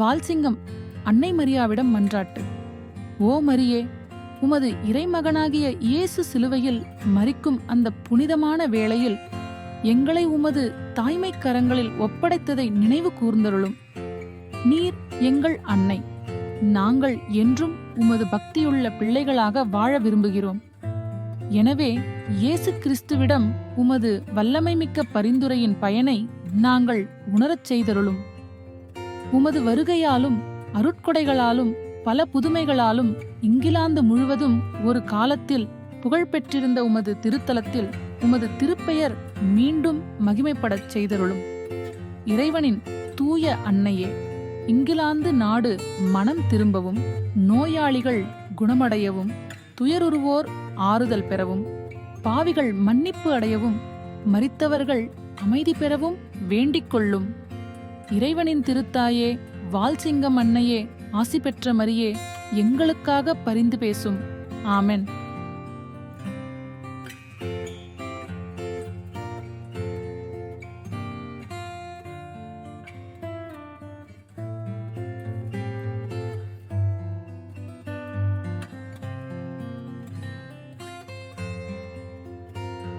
வால்சிங்கம் அன்னை மரியாவிடம் மன்றாட்டு ஓ மரியே உமது இறைமகனாகிய இயேசு சிலுவையில் மறிக்கும் அந்த புனிதமான வேளையில் எங்களை உமது தாய்மை கரங்களில் ஒப்படைத்ததை நினைவு கூர்ந்தருளும். நீர் எங்கள் அன்னை நாங்கள் என்றும் உமது பக்தியுள்ள பிள்ளைகளாக வாழ விரும்புகிறோம். எனவே இயேசு கிறிஸ்துவிடம் உமது வல்லமைமிக்க பரிந்துரையின் பயனை நாங்கள் உணரச் செய்தருளும். உமது வருகையாலும் அருட்கொடைகளாலும் பல புதுமைகளாலும் இங்கிலாந்து முழுவதும் ஒரு காலத்தில் புகழ்பெற்றிருந்த உமது திருத்தலத்தில் உமது திருப்பெயர் மீண்டும் மகிமைப்படச் செய்தருளும். இறைவனின் தூய அன்னையே இங்கிலாந்து நாடு மனம் திரும்பவும் நோயாளிகள் குணமடையவும் துயருருவோர் ஆறுதல் பெறவும் பாவிகள் மன்னிப்பு அடையவும் மறித்தவர்கள் அமைதி பெறவும் வேண்டிக் கொள்ளும். இறைவனின் திருத்தாயே வால்சிங்கம் அன்னையே ஆசி பெற்ற மரியே எங்களுக்காக பரிந்து பேசும். ஆமென்.